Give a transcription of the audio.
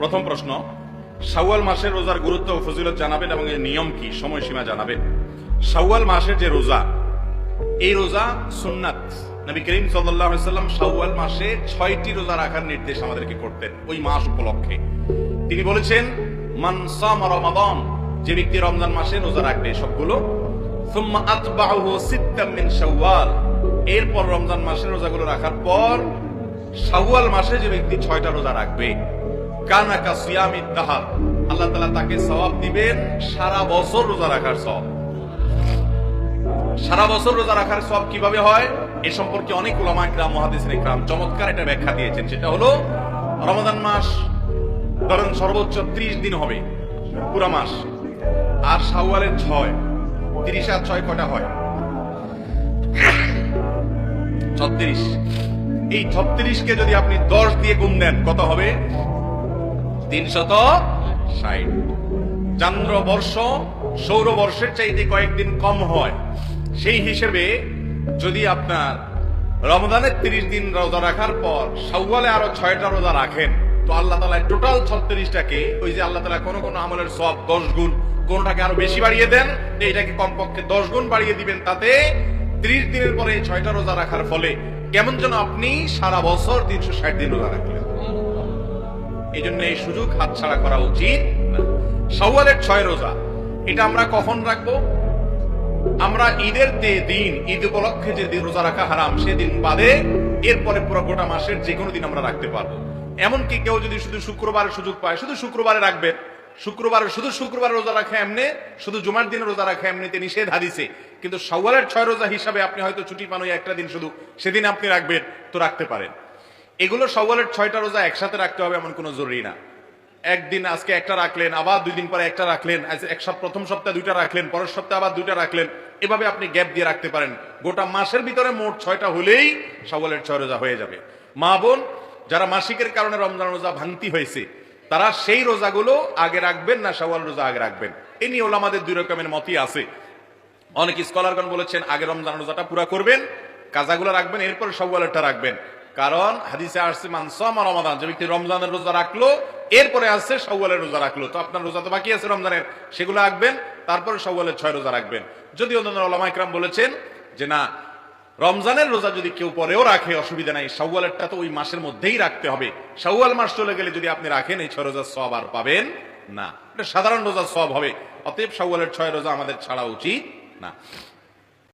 প্রথম প্রশ্ন, শাওয়াল মাসের রোজার গুরুত্ব ও ফজিলত জানাবেন এবং এর নিয়ম কি? সময়সীমা জানাবেন। শাওয়াল মাসের যে রোজা, এই রোজা সুন্নাত। নবী করিম সাল্লাম শাওয়াল মাসে ছয়টি রোজা রাখার নির্দেশ আমাদেরকে করতেন ওই মাস উপলক্ষে। তিনি বলেছেন মানসাম রমাদান যে ব্যক্তি রমজান মাসে রোজা রাখবে সবগুলো। এরপর রমজান মাসের রোজাগুলো রাখার পর শাওয়াল মাসে যে ব্যক্তি ছয়টা রোজা রাখবে কানা কা সিয়ামি দাহার আল্লাহ তাআলা তাকে সওয়াব দিবেন সারা বছর রোজা রাখার সওয়াব। সারা বছর রোজা রাখার সব কীভাবে হয়? এ সম্পর্কে অনেক ওলামা ইকরাম মুহাদ্দিসিন ইকরাম চমৎকার এটা ব্যাখ্যা দিয়েছেন। সেটা হলো রমাদান মাস, ধরেন সর্বোচ্চ 30 দিন হবে পুরা মাস, আর শাওয়ালের ছয়, তিরিশ আর ছয় কটা হয়? ছত্রিশ। এই ছত্রিশকে যদি আপনি দশ দিয়ে গুণ দেন, কত হবে? তিনশত ষাট। চান্দ্র বর্ষ সৌর বর্ষের চাইতে কয়েকদিন কম হয়। সেই হিসেবে যদি আপনার রমজানের তিরিশ দিন রোজা রাখার পর সাউওয়ালে আরও ছয়টা রোজা রাখেন, তো আল্লাহ তালা টোটাল ছত্রিশটাকে ওই যে আল্লাহ তালা কোনো কোনো আমলের সব দশ গুণ, কোনটাকে আরও বেশি বাড়িয়ে দেন এইটাকে কমপক্ষে দশ গুণ বাড়িয়ে দিবেন। তাতে ত্রিশ দিনের পরে ছয়টা রোজা রাখার ফলে কেমন যেন আপনি সারা বছর তিনশো ষাট দিন রোজা রাখলেন। এই জন্য এই সুযোগ হাতছাড়া করা উচিত সওয়ালের ছয় রোজা, এটা আমরা কখন রাখব? আমরা ঈদের যে দিন, ঈদ উপলক্ষে যে দিন রোজা রাখা হারাম সেদিন বাদে এরপরে পুরো গোটা মাসের যে কোনো দিন আমরা রাখতে পারব। এমনকি কেউ যদি শুধু শুক্রবারের সুযোগ পায়, শুধু শুক্রবারে রাখবেন শুক্রবারে শুধু শুক্রবার রোজা রাখা এমনি, শুধু জুমার দিনে রোজা রাখা এমনিতে নিষেধ হাদিসে। কিন্তু সওয়ালের ছয় রোজা হিসাবে আপনি হয়তো ছুটি পান একটা দিন শুধু, সেদিন আপনি রাখবেন, তো রাখতে পারেন। এগুলো সওয়ালের ছয়টা রোজা একসাথে রাখতে হবে এমন কোনো জরুরি না। একদিন আজকে একটা রাখলেন, আবার দুই দিন পরে একটা রাখলেন এক সপ্তাহ, প্রথম সপ্তাহে দুইটা রাখলেন, পরের সপ্তাহে আবার দুইটা রাখলেন, এভাবে আপনি গ্যাপ দিয়ে রাখতে পারেন। গোটা মাসের ভিতরে মোট ছয়টা হলেই সওয়ালের ছয় রোজা হয়ে যাবে। মা বোন, যারা মাসিকের কারণে রমজান রোজা ভাঙতি হয়েছে, তারা সেই রোজাগুলো আগে রাখবেন না সওয়াল রোজা আগে রাখবেন। এ নিয়ে ওলামাদের দুই রকমের মতই আছে। অনেক স্কলারগণ বলেছেন, আগে রমজান রোজাটা পুরা করবেন, কাজাগুলো রাখবেন, এরপর সওয়ালেরটা রাখবেন। কারণ হাদিসে আসছে মানসাম রমাদান যে ব্যক্তি রমজানের রোজা রাখল, এরপরে আসছে সওয়ালের রোজা রাখল। তো আপনার রোজা তো বাকি আছে রমজানের, সেগুলো রাখবেন, তারপরে সওয়ালের ছয় রোজা রাখবেন। যদি অন্যান্য ওলামা ইকরাম বলেছেন যে না, রমজানের রোজা যদি কেউ পরেও রাখে, অসুবিধা নাই সওয়ালেরটা তো ওই মাসের মধ্যেই রাখতে হবে। সওয়াল মাস চলে গেলে যদি আপনি রাখেন, এই ছয় রোজার সব আর পাবেন না। এটা সাধারণ রোজার সব হবে, অতএব সওয়ালের ছয় রোজা আমাদের ছাড়া উচিত না।